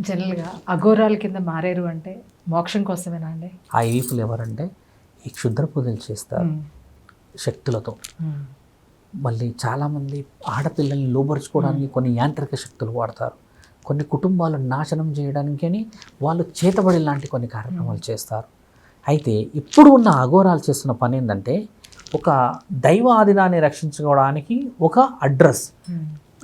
జనరల్గా అఘోరాల కింద మారేరు అంటే మోక్షం కోసమేనా అండి ఆ ఈపులు ఎవరంటే ఈ క్షుద్ర పూజలు చేస్తారు. శక్తులతో. మళ్ళీ చాలామంది ఆడపిల్లల్ని లోపరుచుకోవడానికి కొన్ని యాంత్రిక శక్తులు వాడతారు కొన్ని కుటుంబాలను నాశనం చేయడానికని వాళ్ళు చేతబడి లాంటి కొన్ని కార్యక్రమాలు చేస్తారు అయితే ఇప్పుడు ఉన్న అఘోరాలు చేస్తున్న పని ఏంటంటే ఒక దైవ ఆదినాన్ని రక్షించుకోవడానికి ఒక అడ్రస్.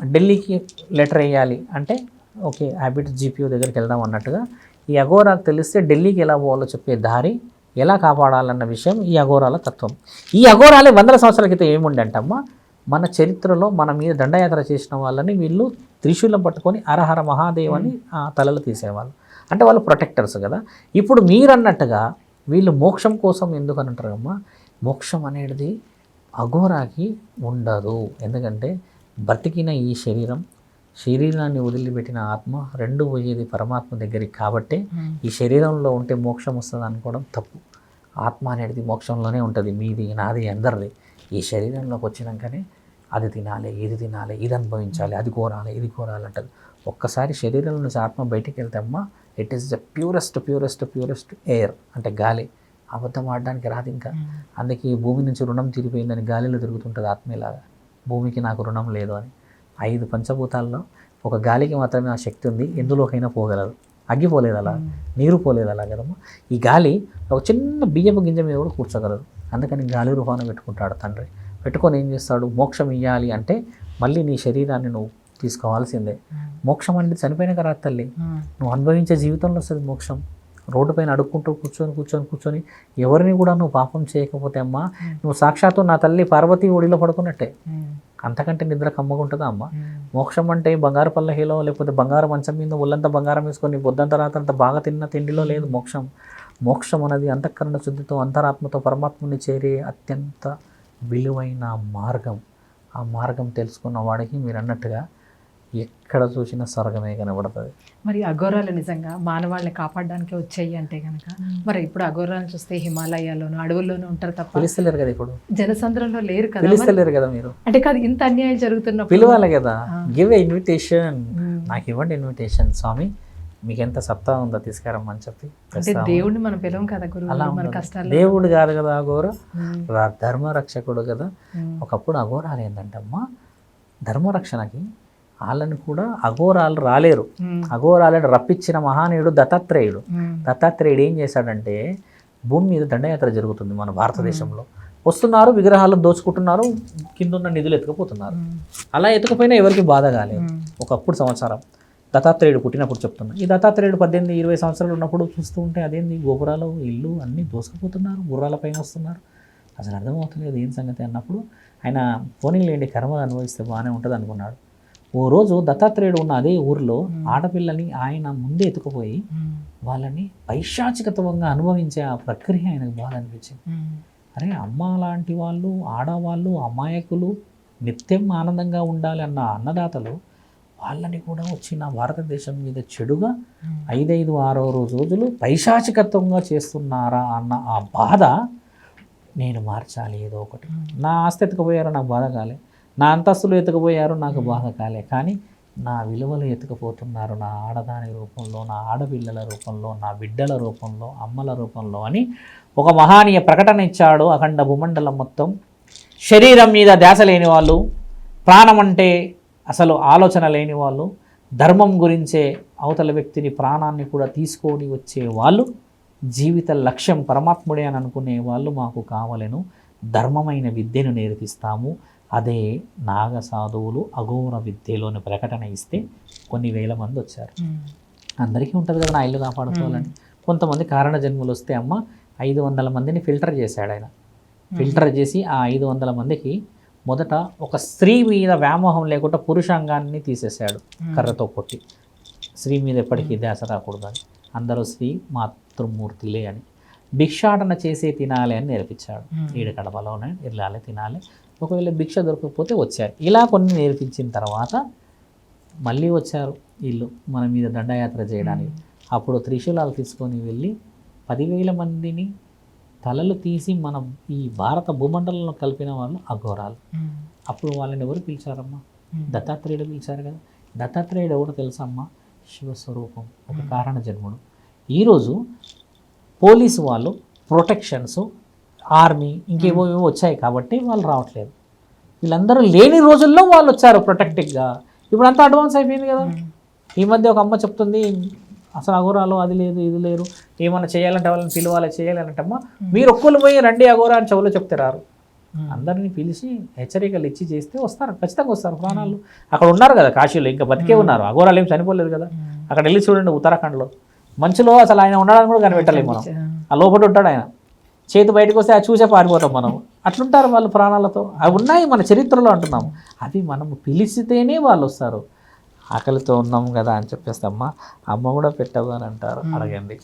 ఢిల్లీకి లెటర్ వేయాలి అంటే ఓకే హ్యాబిట్ జీపీఓ దగ్గరికి వెళ్దాం అన్నట్టుగా. ఈ అఘోరాకు తెలిస్తే ఢిల్లీకి ఎలా పోవాలో చెప్పే దారి ఎలా కాపాడాలన్న విషయం ఈ అఘోరాల తత్వం. ఈ అఘోరాలే వందల సంవత్సరాల క్రితం ఏముండంటమ్మా? మన చరిత్రలో మన మీద దండయాత్ర చేసిన వాళ్ళని వీళ్ళు త్రిశూలం పట్టుకొని అరహర మహాదేవ్ అని ఆ తలలు తీసేవాళ్ళు. అంటే వాళ్ళు ప్రొటెక్టర్స్ కదా. ఇప్పుడు మీరన్నట్టుగా వీళ్ళు మోక్షం కోసం ఎందుకు అని అంటారమ్మా మోక్షం అనేది అఘోరాకి ఉండదు. ఎందుకంటే బ్రతికిన ఈ శరీరం శరీరాన్ని వదిలిపెట్టిన ఆత్మ రెండు పోయేది పరమాత్మ దగ్గరికి కాబట్టే మ్మ్. ఈ శరీరంలో ఉంటే మోక్షం వస్తుంది అనుకోవడం తప్పు. ఆత్మ అనేది మోక్షంలోనే ఉంటుంది మీది నాది అందరిది. ఈ శరీరంలోకి వచ్చినాకనే అది తినాలి ఇది తినాలి ఇది అనుభవించాలి అది కోరాలి ఇది కోరాలి అంటది. ఒక్కసారి శరీరం నుంచి ఆత్మ బయటికి వెళ్తే అమ్మ it is the purest purest purest air అంటే గాలి. అబద్ధం ఆడడానికి రాదు ఇంకా. మ్మ్. అందుకే ఈ భూమి నుంచి రుణం తీరిపోయిందని గాలిలో తిరుగుతుంటుంది ఆత్మీయలాగా భూమికి నాకు రుణం లేదు అని. ఐదు పంచభూతాల్లో ఒక గాలికి మాత్రమే ఆ శక్తి ఉంది. ఎందులోకైనా పోగలదు. అగ్గి పోలేదు అలా నీరు పోలేదు అలా కదమ్మా? ఈ గాలి ఒక చిన్న బియ్యపు గింజ మీద కూడా కూర్చోగలదు. అందుకని గాలి రూపాన పెట్టుకుంటాడు తండ్రి. పెట్టుకొని ఏం చేస్తాడు? మోక్షం ఇవ్వాలి అంటే మళ్ళీ నీ శరీరాన్ని నువ్వు తీసుకోవాల్సిందే. మోక్షం అనేది చనిపోయిన కదా తల్లి. నువ్వు అనుభవించే జీవితంలో వస్తుంది మోక్షం. రోడ్డు పైన అడుక్కుంటూ కూర్చొని కూర్చొని కూర్చొని ఎవరిని కూడా నువ్వు పాపం చేయకపోతే అమ్మా నువ్వు సాక్షాత్తు నా తల్లి పార్వతి ఒడిలో పడుకున్నట్టే. అంతకంటే నిద్ర కమ్మగుంటుందా అమ్మ? మ్మ్. మోక్షం అంటే బంగారు పల్లహీలో లేకపోతే బంగారు మంచం మీద ఒళ్ళంతా బంగారం వేసుకొని బొద్దంత రాత్రంతా బాగా తిన్న తిండిలో లేదు మోక్షం. మోక్షం అనేది అంతఃకరణ శుద్ధితో అంతరాత్మతో పరమాత్మని చేరే అత్యంత విలువైన మార్గం. ఆ మార్గం తెలుసుకున్న వాడికి మీరు అన్నట్టుగా ఎక్కడ చూసినా స్వర్గమే కనబడుతుంది మరి అఘోరాలు నిజంగా మానవాళ్ళని కాపాడడానికి వచ్చాయి అంటే కనుక మరి ఇప్పుడు అఘోరాలను చూస్తే హిమాలయాల్లోనూ అడవుల్లోనూ ఉంటారు తప్ప పిలుస్తలేరు కదా ఇప్పుడు జనసంద్రంలో లేరు కదా. పిలుస్తలేరు కదా మీరు అంటే కాదు ఇంత అన్యాయం జరుగుతున్నప్పుడు పిలవాలి కదా. Give a invitation. నాకు ఇవ్వండి ఇన్విటేషన్ స్వామి మీకు ఎంత సత్తా ఉందో తీసుకురమ్మని చెప్పి అంటే. దేవుడిని మనం పిలవం కదా గురువు అలా మన. కష్టాలు దేవుడు కాదు కదా అఘోర మ్మ్. రా- ధర్మరక్షకుడు కదా మ్మ్. ఒకప్పుడు అఘోరాలు ఏంటంటమ్మా ధర్మరక్షణకి వాళ్ళని కూడా అఘోరాలు రాలేరు. అఘోరాలను రప్పించిన మహానీయుడు దత్తాత్రేయుడు. దత్తాత్రేయుడు ఏం చేశాడంటే భూమి మీద దండయాత్ర జరుగుతుంది మన భారతదేశంలో. వస్తున్నారు విగ్రహాలను దోచుకుంటున్నారు కింద ఉన్న నిధులు ఎత్తుకుపోతున్నారు. అలా ఎత్తుకుపోయినా ఎవరికి బాధ కాలేదు. ఒకప్పుడు సంవత్సరం దత్తాత్రేయుడు పుట్టినప్పుడు చెప్తున్నా ఈ దత్తాత్రేయుడు పద్దెనిమిది ఇరవై సంవత్సరాలు ఉన్నప్పుడు చూస్తూ ఉంటే అదేంది? గోపురాలు ఇల్లు అన్నీ దోసుకుపోతున్నారు గుర్రాల పైన వస్తున్నారు. అసలు అర్థమవుతలేదు ఏం సంగతి అన్నప్పుడు ఆయన పోనీలేండి కర్మ అనుభవిస్తే బాగానే ఉంటుంది అనుకున్నాడు ఓ రోజు దత్తాత్రేయుడు ఉన్న అదే ఊరిలో ఆడపిల్లని ఆయన ముందే ఎత్తుకుపోయి. వాళ్ళని పైశాచికత్వంగా అనుభవించే ఆ ప్రక్రియ ఆయనకు బాధ అనిపించింది. అరే అమ్మ లాంటి వాళ్ళు ఆడవాళ్ళు అమాయకులు నిత్యం ఆనందంగా ఉండాలి అన్న అన్నదాతలు వాళ్ళని కూడా వచ్చిన భారతదేశం మీద చెడుగా. ఐదైదు ఆరో రోజు రోజులు పైశాచికత్వంగా చేస్తున్నారా అన్న ఆ బాధ నేను మార్చాలి ఏదో ఒకటి నా ఆస్తి ఎత్తుకుపోయారు నాకు బాధ కాలే నా అంతస్తులు ఎత్తుకుపోయారు నాకు బాధ కాలే. కానీ నా విలువలు ఎత్తుకుపోతున్నారు. నా ఆడదాని రూపంలో నా ఆడపిల్లల రూపంలో నా బిడ్డల రూపంలో అమ్మల రూపంలో అని ఒక మహానీయ ప్రకటన ఇచ్చాడు అఖండ భూమండలం మొత్తం. శరీరం మీద ధ్యాస లేని వాళ్ళు ప్రాణం అంటే అసలు ఆలోచన లేని వాళ్ళు ధర్మం గురించే అవతల వ్యక్తిని ప్రాణాన్ని కూడా తీసుకొని వచ్చే వాళ్ళు జీవిత లక్ష్యం పరమాత్ముడే అని అనుకునే వాళ్ళు మాకు కావలను. ధర్మమైన విద్యను నేర్పిస్తాము. అదే నాగ సాధువులు అఘోర విద్యలోని ప్రకటన ఇస్తే కొన్ని వేల మంది వచ్చారు. అందరికీ ఉంటుంది కదా నా ఇల్లు కాపాడుకోవాలని. కొంతమంది కారణ జన్మలు వస్తే అమ్మ ఐదు వందల మందిని ఫిల్టర్ చేశాడు ఆయన. ఫిల్టర్ చేసి ఆ ఐదు వందల మందికి మొదట ఒక స్త్రీ మీద వ్యామోహం లేకుండా పురుషాంగాన్ని తీసేశాడు కర్రతో కొట్టి. స్త్రీ మీద ఎప్పటికీ ధ్యాస రాకూడదు అని. అందరూ స్త్రీ మాతృమూర్తిలే అని. భిక్షాటన చేసే తినాలి అని నేర్పించాడు. ఈడు కడపలోనే వెళ్ళాలి తినాలి. ఒకవేళ భిక్ష దొరకకపోతే వచ్చారు. ఇలా కొన్ని నేర్పించిన తర్వాత మళ్ళీ వచ్చారు వీళ్ళు మన మీద దండయాత్ర చేయడానికి. అప్పుడు త్రిశూలాలు తీసుకొని వెళ్ళి పదివేల మందిని తలలు తీసి మన ఈ భారత భూమండలంలో కలిపిన వాళ్ళు అఘోరాలు. అప్పుడు వాళ్ళని ఎవరు పిలిచారమ్మా? మ్మ్. దత్తాత్రేయుడు పిలిచారు కదా. దత్తాత్రేయుడు ఎవరు తెలుసమ్మా? శివస్వరూపం ఒక కారణ జన్ముడు. ఈరోజు పోలీసు వాళ్ళు ప్రొటెక్షన్స్ ఆర్మీ ఇంకేవో ఏవో వచ్చాయి కాబట్టి వాళ్ళు రావట్లేదు. వీళ్ళందరూ లేని రోజుల్లో వాళ్ళు వచ్చారు ప్రొటెక్టివ్గా ఇప్పుడు అంతా అడ్వాన్స్ అయిపోయింది కదా. ఈ మధ్య ఒక అమ్మ చెప్తుంది అసలు అఘోరాలు అది లేదు ఇది లేరు ఏమన్నా చేయాలంటే వాళ్ళని పిలవాలి చేయాలంటే అమ్మ మీరు ఒక్కరు పోయి రండి అఘోరా అని చెవులో చెప్తే రారు అందరినీ పిలిచి హెచ్చరికలు ఇచ్చి చేస్తే వస్తారు ఖచ్చితంగా వస్తారు ప్రాణాలు. అక్కడ ఉన్నారు కదా కాశీలో ఇంకా బతికే ఉన్నారు. అఘోరాలు ఏం చనిపోలేదు కదా. అక్కడ వెళ్ళి చూడండి ఉత్తరాఖండ్లో. మంచులో అసలు ఆయన ఉండడానికి కూడా కనిపెట్టలేము మనం. ఆ లోపల ఉంటాడు ఆయన. చేతి బయటకు వస్తే అది చూసే పారిపోతాం మనం అట్లుంటారు వాళ్ళు ప్రాణాలతో. అవి ఉన్నాయి మన చరిత్రలో అంటున్నాం అవి మనం పిలిచితేనే వాళ్ళు వస్తారు. ఆకలితో ఉన్నాం కదా అని చెప్పేస్తే అమ్మ అమ్మ కూడా పెట్టవు అని అంటారు. అడగండి.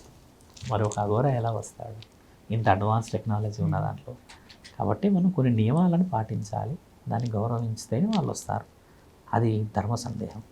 మరి ఒక అఘోర ఎలా వస్తాడు? ఇంత అడ్వాన్స్ టెక్నాలజీ ఉన్న దాంట్లో. కాబట్టి మనం కొన్ని నియమాలను పాటించాలి. దాన్ని గౌరవించితేనే వాళ్ళు వస్తారు. అది ధర్మ సందేహం.